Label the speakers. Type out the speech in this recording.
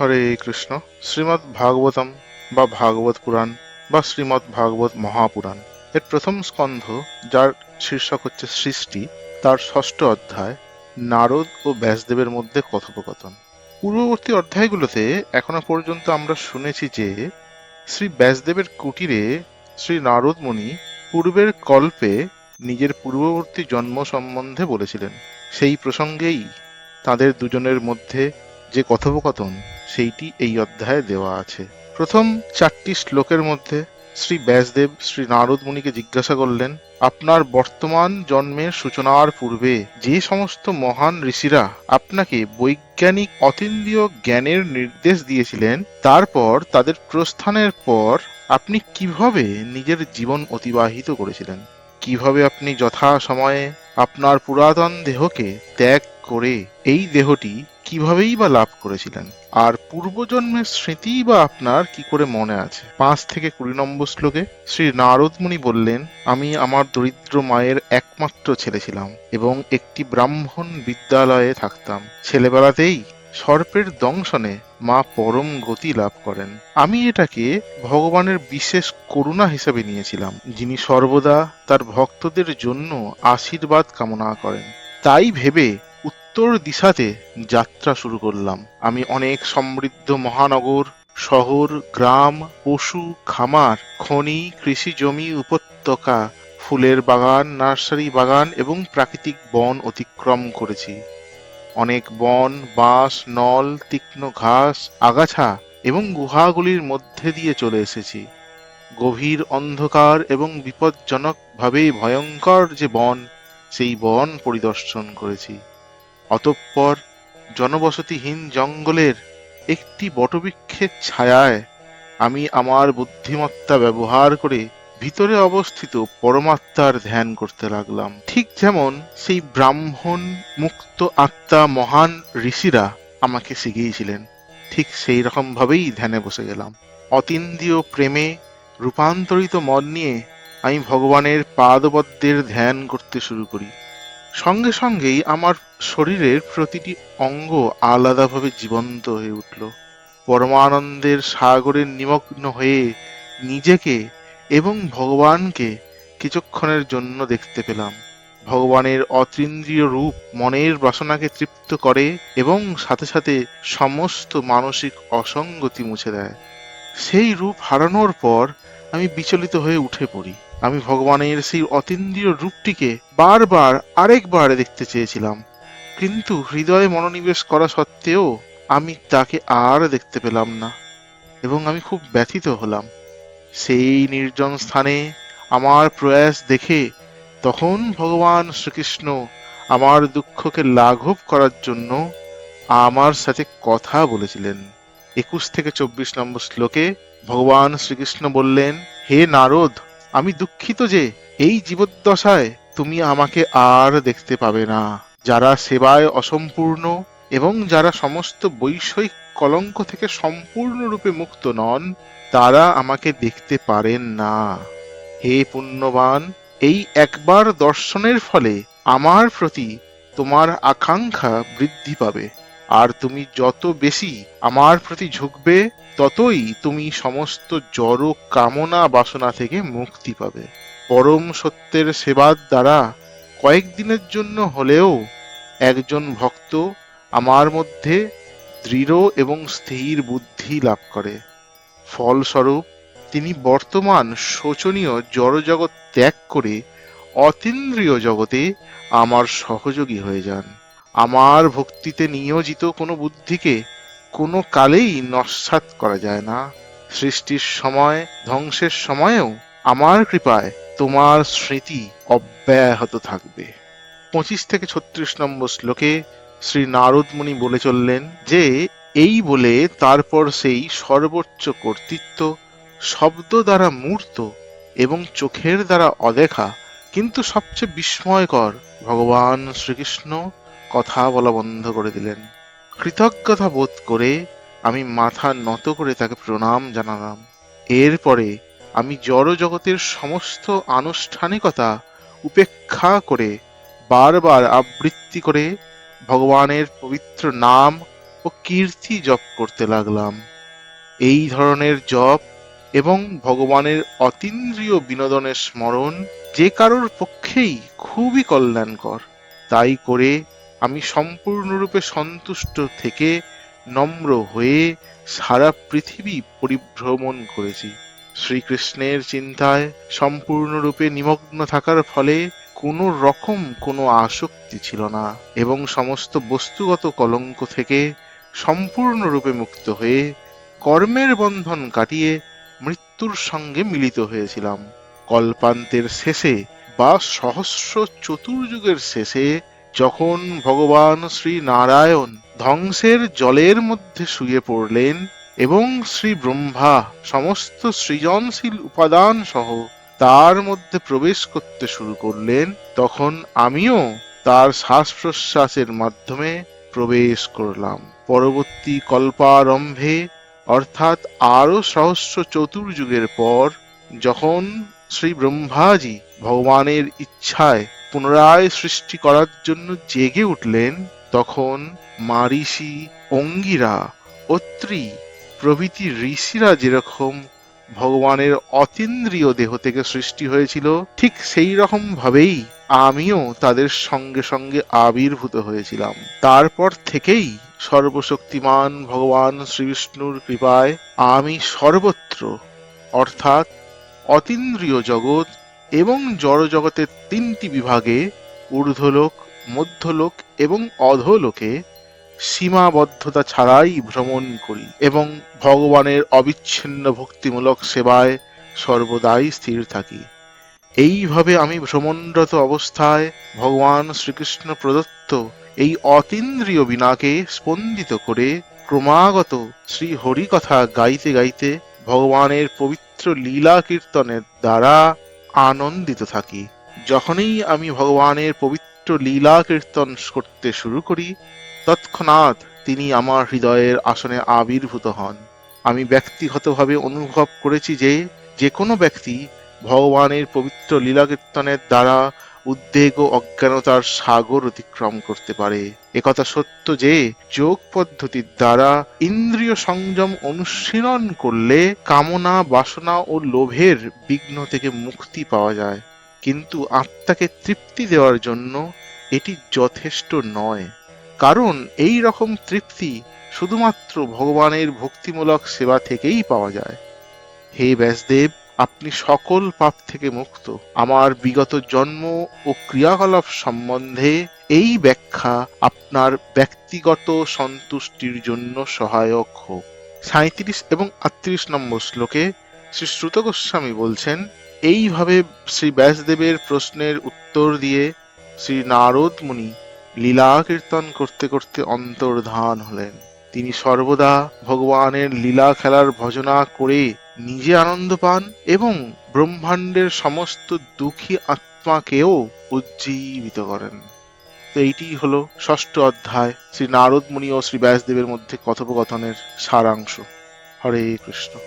Speaker 1: হরে কৃষ্ণ। শ্রীমদ্ ভাগবতম বা ভাগবত পুরাণ বা শ্রীমদ্ ভাগবত মহাপুরাণ। এর প্রথম স্কন্ধ, যার শীর্ষক হচ্ছে সৃষ্টি, তার ষষ্ঠ অধ্যায়, নারদ ও ব্যাসদেবের মধ্যে কথোপকথন। পূর্ববর্তী অধ্যায়গুলোতে এখনও পর্যন্ত আমরা শুনেছি যে, শ্রী ব্যাসদেবের কুটিরে শ্রী নারদ মুনি পূর্বের কল্পে নিজের পূর্ববর্তী জন্ম সম্বন্ধে বলেছিলেন। সেই প্রসঙ্গেই তাদের দুজনের মধ্যে যে কথোপকথন, সেইটি এই অধ্যায়ে দেওয়া আছে। প্রথম চারটি শ্লোকের মধ্যে শ্রী ব্যাসদেব শ্রী নারদ মুনিকে জিজ্ঞাসা করলেন, আপনার বর্তমান জন্মের সূচনার পূর্বে যে সমস্ত মহান ঋষিরা আপনাকে বৈজ্ঞানিক অতীন্দ্রিয় জ্ঞানের নির্দেশ দিয়েছিলেন, তারপর তাদের প্রস্থানের পর আপনি কীভাবে নিজের জীবন অতিবাহিত করেছিলেন? কীভাবে আপনি যথা সময়ে আপনার পুরাতন দেহকে ত্যাগ করে এই দেহটি কিভাবেই বা লাভ করেছিলেন? আর পূর্বজন্মের স্মৃতি বা আপনার কি করে মনে আছে? পাঁচ থেকে কুড়ি নম্বর শ্লোকে শ্রী নারদ মুনি বললেন, আমি আমার দরিদ্র মায়ের একমাত্র ছেলে ছিলাম এবং একটি ব্রাহ্মণ বিদ্যালয়ে থাকতাম। ছেলেবেলাতেই সর্পের দংশনে মা পরম গতি লাভ করেন। আমি এটাকে ভগবানের বিশেষ করুণা হিসেবে নিয়েছিলাম, যিনি সর্বদা তার ভক্তদের জন্য আশীর্বাদ কামনা করেন। তাই ভেবে উত্তর দিশাতে যাত্রা শুরু করলাম। আমি অনেক সমৃদ্ধ মহানগর, শহর, গ্রাম, পশু, খামার, খনি, কৃষি জমি, উপত্যকা, ফুলের বাগান, নার্সারি বাগান এবং প্রাকৃতিক বন অতিক্রম করেছি। অনেক বন, বাঁশ, নল, তীক্ষ্ণ ঘাস, আগাছা এবং গুহাগুলির মধ্যে দিয়ে চলে এসেছি। গভীর অন্ধকার এবং বিপজ্জনকভাবে ভয়ঙ্কর যে বন, সেই বন পরিদর্শন করেছি। অতঃপর জনবসতিহীন জঙ্গলের একটি বটবৃক্ষের ছায়ায় আমি আমার বুদ্ধিমত্তা ব্যবহার করে ভিতরে অবস্থিত পরমাত্মার ধ্যান করতে লাগলাম। ঠিক যেমন সেই ব্রাহ্মণ মুক্ত আত্মা মহান ঋষিরা আমাকে শিখিয়েছিলেন, ঠিক সেই রকম ভাবেই ধ্যানে বসে গেলাম। অতীন্দ্রিয় প্রেমে রূপান্তরিত মন নিয়ে আমি ভগবানের পাদপদ্মের ধ্যান করতে শুরু করি। সঙ্গে সঙ্গেই আমার শরীরের প্রতিটি অঙ্গ আলাদাভাবে জীবন্ত হয়ে উঠল। পরমানন্দের সাগরে নিমগ্ন হয়ে নিজেকে এবং ভগবানকে কিছুক্ষণের জন্য দেখতে পেলাম। ভগবানের অতীন্দ্রিয় রূপ মনের বাসনাকে তৃপ্ত করে এবং সাথে সাথে সমস্ত মানসিক অসঙ্গতি মুছে দেয়। সেই রূপ হারানোর পর আমি বিচলিত হয়ে উঠে পড়ি। আমি ভগবানের সেই অতীন্দ্রিয় রূপটিকে বারবার আরেকবার দেখতে চেয়েছিলাম। কিন্তু হৃদয়ে মনোনিবেশ করা সত্ত্বেও আমি তাকে আর দেখতে পেলাম না এবং আমি খুব ব্যথিত হলাম। সেই নির্জন স্থানে আমার প্রয়াস দেখে তখন ভগবান শ্রীকৃষ্ণ আমার দুঃখকে লাঘব করার জন্য আমার সাথে কথা বলেছিলেন। একুশ থেকে চব্বিশ নম্বর শ্লোকে ভগবান শ্রীকৃষ্ণ বললেন, হে নারদ আমি দুঃখিত যে এই জীবদ্দশায় তুমি আমাকে আর দেখতে পাবে না। যারা সেবায় অসম্পূর্ণ এবং যারা সমস্ত বৈষয়িক কলঙ্ক থেকে সম্পূর্ণরূপে মুক্ত নন, তারা আমাকে দেখতে পারেন না। হে পুণ্যবান, এই একবার দর্শনের ফলে আমার প্রতি তোমার আকাঙ্ক্ষা বৃদ্ধি পাবে। আর তুমি যত বেশি আমার প্রতি ঝুঁকবে, ততই তুমি সমস্ত জড় কামনা বাসনা থেকে মুক্তি পাবে। পরম সত্যের সেবার দ্বারা কয়েকদিনের জন্য হলেও একজন ভক্ত আমার মধ্যে দৃঢ় এবং স্থির বুদ্ধি লাভ করে। ফলস্বরূপ, তিনি বর্তমান শোচনীয় জড়জগৎ ত্যাগ করে অতীন্দ্রিয় জগতে আমার সহযোগী হয়ে যান। আমার ভক্তিতে নিয়োজিত কোনো বুদ্ধিকে কোনো কালেই নস্যাৎ করা যায় না। সৃষ্টির সময়, ধ্বংসের সময়েও আমার কৃপায় তোমার স্মৃতি অব্যাহত থাকবে। পঁচিশ থেকে ছত্রিশ নম্বর শ্লোকে শ্রী নারদ মুনি বলে চললেন যে, এই বলে তারপর সেই সর্বোচ্চ কর্তৃত্ব শব্দ দ্বারা মূর্ত এবং চোখের দ্বারা অদেখা, কিন্তু সবচেয়ে বিস্ময়কর ভগবান শ্রীকৃষ্ণ কথা বলা বন্ধ করে দিলেন। কৃতজ্ঞতা বোধ করে আমি মাথা নত করে তাকে প্রণাম জানালাম। এরপরে আমি জড় জগতের সমস্ত আনুষ্ঠানিকতা উপেক্ষা করে বারবার আবৃত্তি করে ভগবানের পবিত্র নাম ও ও কীর্তি জপ করতে লাগলাম। এই ধরনের জপ এবং ভগবানের অতীন্দ্রিয় বিনোদনের স্মরণ যে কারোর পক্ষেই খুবই কল্যাণকর, তাই করে আমি সম্পূর্ণরূপে সন্তুষ্ট থেকে নম্র হয়ে সারা পৃথিবী পরিভ্রমণ করেছি। শ্রীকৃষ্ণের চিন্তায় সম্পূর্ণরূপে নিমগ্ন থাকার ফলে কোনো রকম কোনো আসক্তি ছিল না এবং সমস্ত বস্তুগত কলঙ্ক থেকে সম্পূর্ণরূপে মুক্ত হয়ে কর্মের বন্ধন কাটিয়ে মৃত্যুর সঙ্গে মিলিত হয়েছিলাম। কল্পান্তের শেষে বা সহস্র চতুর্যুগের শেষে যখন ভগবান শ্রী নারায়ণ ধ্বংসের জলের মধ্যে শুয়ে পড়লেন এবং শ্রী ব্রহ্মা সমস্ত সৃজনশীল উপাদান সহ তার মধ্যে প্রবেশ করতে শুরু করলেন, তখন আমিও তার শ্বাস প্রশ্বাসের মাধ্যমে প্রবেশ করলাম। পরবর্তী কল্পারম্ভে, অর্থাৎ আরও সহস্র চতুর্যুগের পর, যখন শ্রী ব্রহ্মাজি ভগবানের ইচ্ছায় পুনরায় সৃষ্টি করার জন্য জেগে উঠলেন তখন মারিষি অঙ্গিরা অত্রি প্রভৃতি ঋষিরা যেরকম ভগবানের অতীন্দ্রিয় দেহ থেকে সৃষ্টি হয়েছিল, ঠিক সেই রকম ভাবেই আমিও তাদের সঙ্গে সঙ্গে আবির্ভূত হয়েছিলাম। তারপর থেকেই সর্বশক্তিমান ভগবান শ্রীবিষ্ণুর কৃপায় আমি সর্বত্র, অর্থাৎ অতীন্দ্রিয় জগৎ এবং জড়জগতের তিনটি বিভাগে ঊর্ধ্বলোক, মধ্যলোক এবং অধোলোকে সীমাবদ্ধতা ছাড়াই ভ্রমণ করি এবং ভগবানের অবিচ্ছিন্ন ভক্তিমূলক সেবায় সর্বদাই স্থির থাকি। এইভাবে আমি ভ্রমণরত অবস্থায় ভগবান শ্রীকৃষ্ণ প্রদত্ত এই অতীন্দ্রিয় বিনাকে স্পন্দিত করে ক্রমাগত শ্রী হরি কথা গাইতে গাইতে ভগবানের পবিত্র লীলা কীর্তনের দ্বারা আনন্দিত থাকি। যখনই আমি ভগবানের পবিত্র লীলা কীর্তন করতে শুরু করি, তৎক্ষণাৎ তিনি আমার হৃদয়ের আসনে আবির্ভূত হন। আমি ব্যক্তিগতভাবে অনুভব করেছি যে যে কোনো ব্যক্তি ভগবানের পবিত্র লীলা কীর্তনের দ্বারা উদ্বেগ ও অজ্ঞানতার সাগর অতিক্রম করতে পারে। একথা সত্য যে, যোগ পদ্ধতির দ্বারা ইন্দ্রিয় সংযম অনুশীলন করলে কামনা, বাসনা ও লোভের বিঘ্ন থেকে মুক্তি পাওয়া যায়। কিন্তু আত্মাকে তৃপ্তি দেওয়ার জন্য এটি যথেষ্ট নয়। কারণ এই রকম তৃপ্তি শুধুমাত্র ভগবানের ভক্তিমূলক সেবা থেকেই পাওয়া যায়। হে ব্যাসদেব আপনি সকল পাপ থেকে মুক্ত। আমার বিগত জন্ম ও ক্রিয়াকলাপ সম্বন্ধে এই ব্যাখ্যা আপনার ব্যক্তিগত সন্তুষ্টির জন্য সহায়ক হোক। সাঁত্রিশ এবং আটত্রিশ নম্বর শ্লোকে শ্রী শ্রুত গোস্বামী বলছেন, এইভাবে শ্রী ব্যাসদেবের প্রশ্নের উত্তর দিয়ে শ্রী নারদ মুনি লীলা কীর্তন করতে করতে অন্তর্ধান হলেন। তিনি সর্বদা ভগবানের লীলা খেলার ভজনা করে নিজে আনন্দ পান এবং ব্রহ্মাণ্ডের সমস্ত দুঃখী আত্মাকেও উজ্জীবিত করেন। তো এইটি হলো ষষ্ঠ অধ্যায় শ্রী নারদমুনি ও শ্রী ব্যাসদেবের মধ্যে কথোপকথনের সারাংশ। হরে কৃষ্ণ।